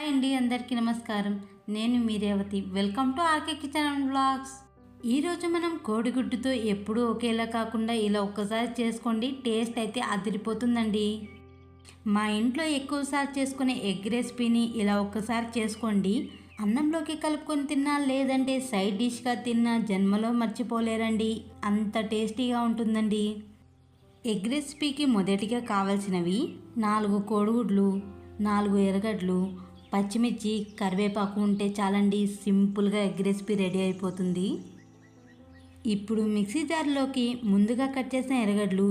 Hi అండి అందరికీ నమస్కారం. నేను మీ Revathi. Welcome to RK kitchen and blogs ఈరోజు మనం కోడిగుడ్డుతో ఎప్పుడూ ఒకేలా కాకుండా ఇలా ఒక్కసారి చేసుకోండి. టేస్ట్ అయితే అదిరిపోతుందండి. మా ఇంట్లో ఎక్కువసారి చేసుకునే ఎగ్ రెసిపీని ఇలా ఒక్కసారి చేసుకోండి. అన్నంలోకి కలుపుకొని తిన్నా లేదంటే సైడ్ డిష్గా తిన్నా జన్మలో మర్చిపోలేరండి. అంత టేస్టీగా ఉంటుందండి. ఎగ్ రెసిపీకి మొదటిగా కావాల్సినవి నాలుగు కోడిగుడ్లు నాలుగు ఎర్రగడ్లు పచ్చిమిర్చి కరివేపాకు ఉంటే చాలండి సింపుల్గా ఎగ్ రెసిపీ రెడీ అయిపోతుంది. ఇప్పుడు మిక్సీ జార్లోకి ముందుగా కట్ చేసిన ఎరగడ్లు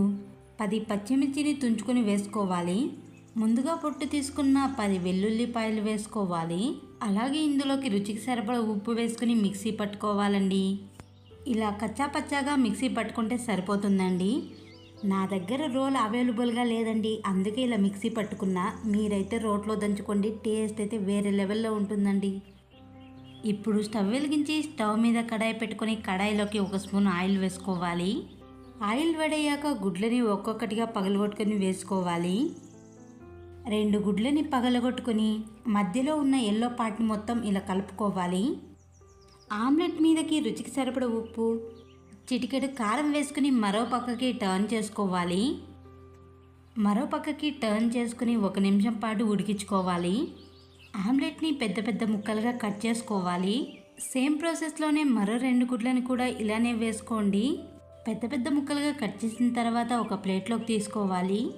పది పచ్చిమిర్చిని తుంచుకొని వేసుకోవాలి. ముందుగా పొట్టు తీసుకున్న పది వెల్లుల్లిపాయలు వేసుకోవాలి. అలాగే ఇందులోకి రుచికి సరిపడా ఉప్పు వేసుకుని మిక్సీ పట్టుకోవాలండి. ఇలా కచ్చా పచ్చాగా మిక్సీ పట్టుకుంటే సరిపోతుందండి. నా దగ్గర రోల్ అవైలబుల్గా లేదండి. అందుకే ఇలా మిక్సీ పట్టుకున్నా. మీరైతే రోట్లో దంచుకోండి. టేస్ట్ అయితే వేరే లెవెల్లో ఉంటుందండి. ఇప్పుడు స్టవ్ వెలిగించి స్టవ్ మీద కడాయి పెట్టుకొని కడాయిలోకి ఒక స్పూన్ ఆయిల్ వేసుకోవాలి. ఆయిల్ వేడయ్యాక గుడ్లని ఒక్కొక్కటిగా పగలగొట్టుకొని వేసుకోవాలి. రెండు గుడ్లని పగలగొట్టుకొని మధ్యలో ఉన్న ఎల్లో పార్ట్ని మొత్తం ఇలా కలుపుకోవాలి. ఆమ్లెట్ మీదకి రుచికి సరిపడ ఉప్పు చిటికెడు కారం వేసుకుని మరో పక్కకి టర్న్ చేసుకోవాలి. మరో పక్కకి టర్న్ చేసుకుని ఒక నిమిషం పాటు ఉడికించుకోవాలి. ఆమ్లెట్ని పెద్ద పెద్ద ముక్కలుగా కట్ చేసుకోవాలి. సేమ్ ప్రాసెస్లోనే మరో రెండు గుడ్లను కూడా ఇలానే వేసుకోండి. పెద్ద పెద్ద ముక్కలుగా కట్ చేసిన తర్వాత ఒక ప్లేట్లోకి తీసుకోవాలి.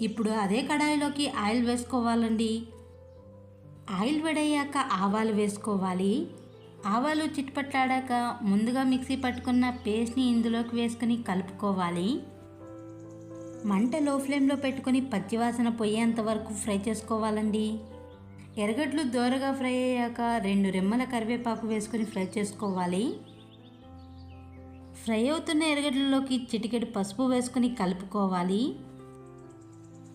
ఇప్పుడు అదే కడాయిలోకి ఆయిల్ వేసుకోవాలండి. ఆయిల్ వేడయ్యాక ఆవాలు వేసుకోవాలి. ఆవాలు చిట్పట్లాడాక ముందుగా మిక్సీ పట్టుకున్న పేస్ట్ని ఇందులోకి వేసుకుని కలుపుకోవాలి. మంట లో ఫ్లేమ్లో పెట్టుకొని పచ్చివాసన పోయేంత వరకు ఫ్రై చేసుకోవాలండి. ఎర్రగడ్డలు దోరగా ఫ్రై అయ్యాక రెండు రెమ్మల కరివేపాకు వేసుకొని ఫ్రై చేసుకోవాలి. ఫ్రై అవుతున్న ఎరగడ్లలోకి చిటికెడు పసుపు వేసుకొని కలుపుకోవాలి.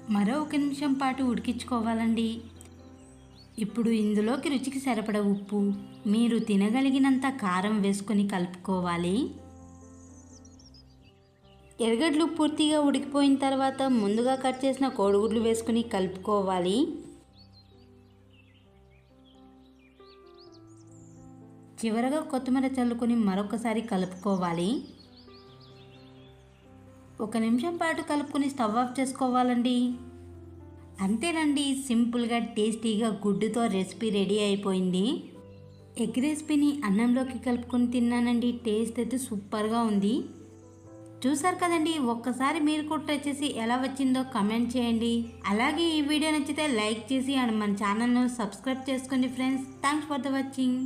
మరో ఒక నిమిషం పాటు ఉడికించుకోవాలండి. ఇప్పుడు ఇందులోకి రుచికి సరిపడ ఉప్పు మీరు తినగలిగినంత కారం వేసుకొని కలుపుకోవాలి. ఎరగడ్లు పూర్తిగా ఉడికిపోయిన తర్వాత ముందుగా కట్ చేసిన కోడిగుడ్లు వేసుకుని కలుపుకోవాలి. చివరగా కొత్తిమీర చల్లుకొని మరొకసారి కలుపుకోవాలి. ఒక నిమిషం పాటు కలుపుకొని స్టవ్ ఆఫ్ చేసుకోవాలండి. అంతేనండి సింపుల్గా టేస్టీగా గుడ్డుతో రెసిపీ రెడీ అయిపోయింది. ఎగ్ రెసిపీని అన్నంలోకి కలుపుకొని తిన్నానండి టేస్ట్ అయితే సూపర్గా ఉంది. చూసారు కదండి ఒక్కసారి మీరు కూడా ట్రై చేసి ఎలా వచ్చిందో కమెంట్ చేయండి. అలాగే ఈ వీడియో నచ్చితే లైక్ చేసి అండ్ మన ఛానల్ను సబ్స్క్రైబ్ చేసుకోండి friends. Thanks for the watching.